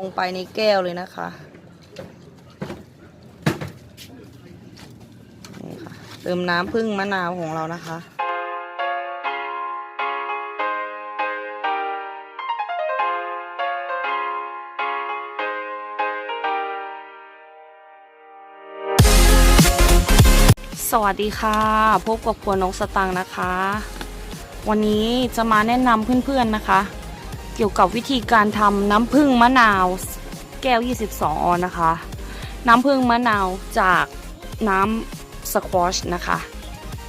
ลงไปในแก้วเลยนะคะ นี่ค่ะ เติมน้ำผึ้งมะนาวของเรานะคะสวัสดีค่ะพบกับครัวนกสตังนะคะ วันนี้จะมาแนะนำเพื่อนๆนะคะ เกี่ยวกับวิธีการทำน้ำผึ้งมะนาวแก้ว 22 ออนนะคะ น้ำผึ้งมะนาวจากน้ำสควอชนะคะ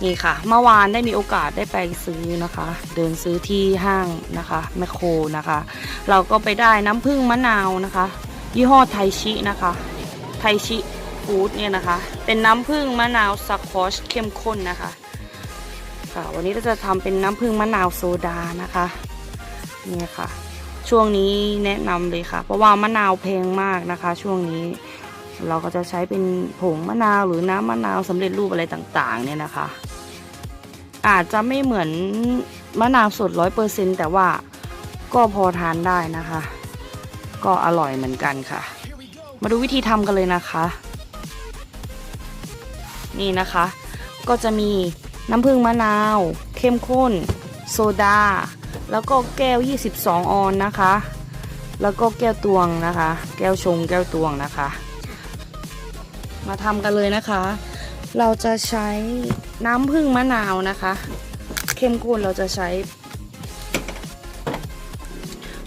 นี่ค่ะ เมื่อวานได้มีโอกาสได้ไปซื้อนะคะ เดินซื้อที่ห้างนะคะแมคโครนะคะ เราก็ไปได้น้ำผึ้งมะนาวนะคะ ยี่ห้อไทชินะคะ ไทชิฟู้ดเนี่ยนะคะ เป็นน้ำผึ้งมะนาวสควอชเข้มข้นนะคะค่ะวันนี้เราจะทำเป็นน้ำผึ้งมะนาวโซดานะคะ เนี่ยค่ะ ช่วงนี้แนะนำเลยค่ะ เพราะว่ามะนาวแพงมากนะคะ ช่วงนี้เราก็จะใช้เป็นผงมะนาวหรือน้ำมะนาวสำเร็จรูปอะไรต่างๆ เนี่ยนะคะ อาจจะไม่เหมือนมะนาวสดร้อยเปอร์เซ็นแต่ว่าก็พอทานได้นะคะ ก็อร่อยเหมือนกันค่ะ มาดูวิธีทำกันเลยนะคะ นี่นะคะ ก็จะมีน้ำผึ้งมะนาว เข้มข้น โซดา แล้วก็แก้ว 22 ออนนะคะ แล้วก็แก้วตวงนะคะ แก้วชงแก้วตวงนะคะ มาทำกันเลยนะคะ เราจะใช้น้ำผึ้งมะนาวนะคะ เข้มข้นเราจะใช้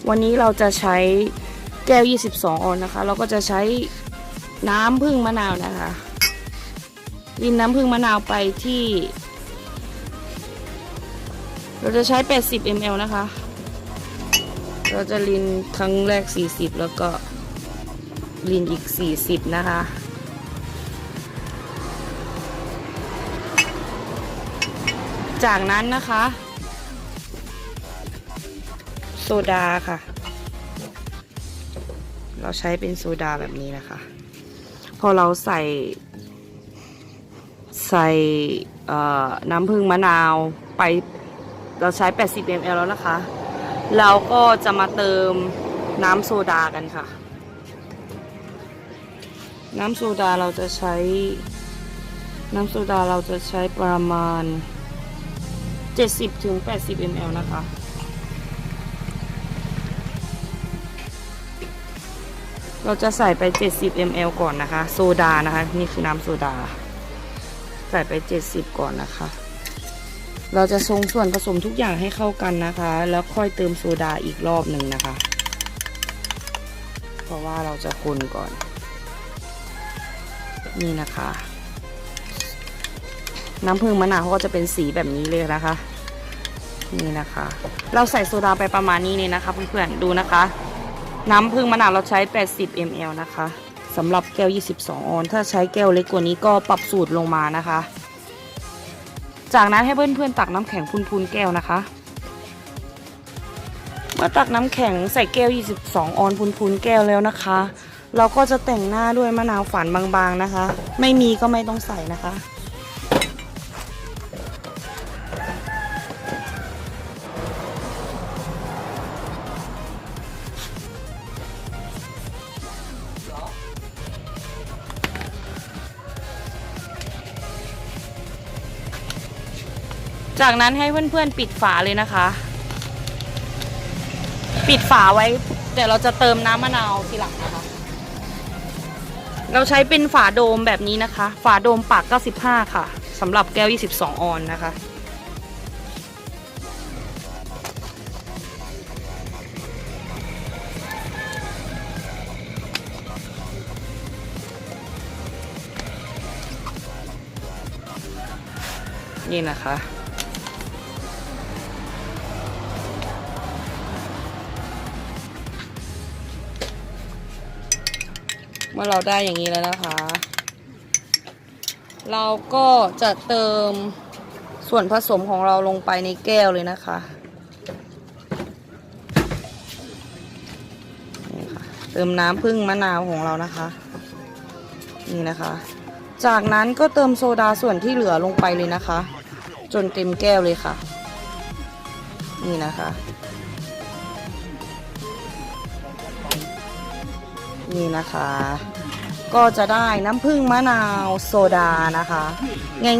วันนี้เราจะใช้แก้ว 22 ออนนะคะ เราก็จะใช้น้ำผึ้งมะนาวนะคะ รินน้ำผึ้งมะนาวไปที่ เราจะใช้ 80 ml นะคะ เราจะลินครั้งแรก 40 แล้วก็ลินอีก 40 นะคะ จากนั้นนะคะ โซดาค่ะ เราใช้เป็นโซดาแบบนี้นะคะ พอเราใส่ใส่น้ำผึ้งมะนาวไป เราใช้ 80 ml แล้วนะคะ เราก็จะมาเติมน้ำโซดากันค่ะ น้ำโซดาเราจะใช้ น้ำโซดาเราจะใช้ประมาณ 70ถึง80 ml นะคะเราจะใส่ไป 70 ml ก่อนนะคะ โซดานะคะ นี่คือน้ำโซดา ใส่ไป 70 ก่อนนะคะ เราจะทรงส่วนผสมทุกอย่างให้เข้ากันนะคะ แล้วค่อยเติมโซดาอีกรอบหนึ่งนะคะ เพราะว่าเราจะคนก่อน นี่นะคะ น้ำผึ้งมะนาวเขาก็จะเป็นสีแบบนี้เลยนะคะ นี่นะคะ เราใส่โซดาไปประมาณนี้เลยนะคะเพื่อนๆดูนะคะ น้ำผึ้งมะนาวเราใช้ 80 ml นะคะสำหรับแก้ว 22 ออน ถ้าใช้แก้วเล็กกว่านี้ก็ปรับสูตรลงมานะคะ จากนั้นให้เพื่อนๆตักน้ำแข็งพูนๆแก้วนะคะ เมื่อตักน้ำแข็งใส่แก้ว 22 ออนพูนๆแก้วแล้วนะคะ เราก็จะแต่งหน้าด้วยมะนาวฝานบางๆนะคะ ไม่มีก็ไม่ต้องใส่นะคะ จากนั้นให้เพื่อนๆปิดฝาเลยนะคะ ปิดฝาไว้ เดี๋ยวเราจะเติมน้ำมะนาวทีหลังนะคะ เราใช้เป็นฝาโดมแบบนี้นะคะ ฝาโดมปาก 95 ค่ะสำหรับแก้ว 22 ออนนะคะนี่นะคะ มื่อเราได้อย่างนี้แล้วนะคะ เราก็จะเติมส่วนผสมของเราลงไปในแก้วเลยนะคะนี่ค่ะเติมน้ำผึ้งมะนาวของเรานะคะ นี่นะคะ จากนั้นก็เติมโซดาส่วนที่เหลือลงไปเลยนะคะ จนเต็มแก้วเลยค่ะ นี่นะคะ นี่นะคะ ก็จะได้น้ำผึ้งมะนาวโซดานะคะ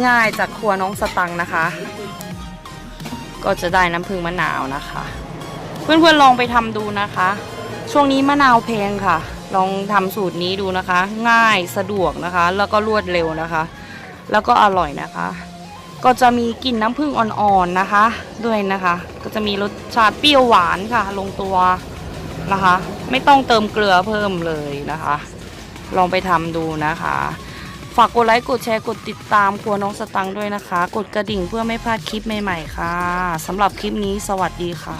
ง่ายๆจากครัวน้องสตังนะคะ ก็จะได้น้ำผึ้งมะนาวนะคะ เพื่อนๆลองไปทำดูนะคะ ช่วงนี้มะนาวแพงค่ะ ลองทำสูตรนี้ดูนะคะ ง่ายสะดวกนะคะ แล้วก็รวดเร็วนะคะ แล้วก็อร่อยนะคะก็จะมีกลิ่นน้ำผึ้งอ่อนๆนะคะ ด้วยนะคะ ก็จะมีรสชาติเปรี้ยวหวานค่ะ ลงตัว นะคะ ไม่ต้องเติมเกลือเพิ่มเลยนะคะ ลองไปทำดูนะคะ ฝากกดไลค์กดแชร์กดติดตามครัวน้องสตังค์ด้วยนะคะ กดกระดิ่งเพื่อไม่พลาดคลิปใหม่ๆค่ะสำหรับคลิปนี้สวัสดีค่ะ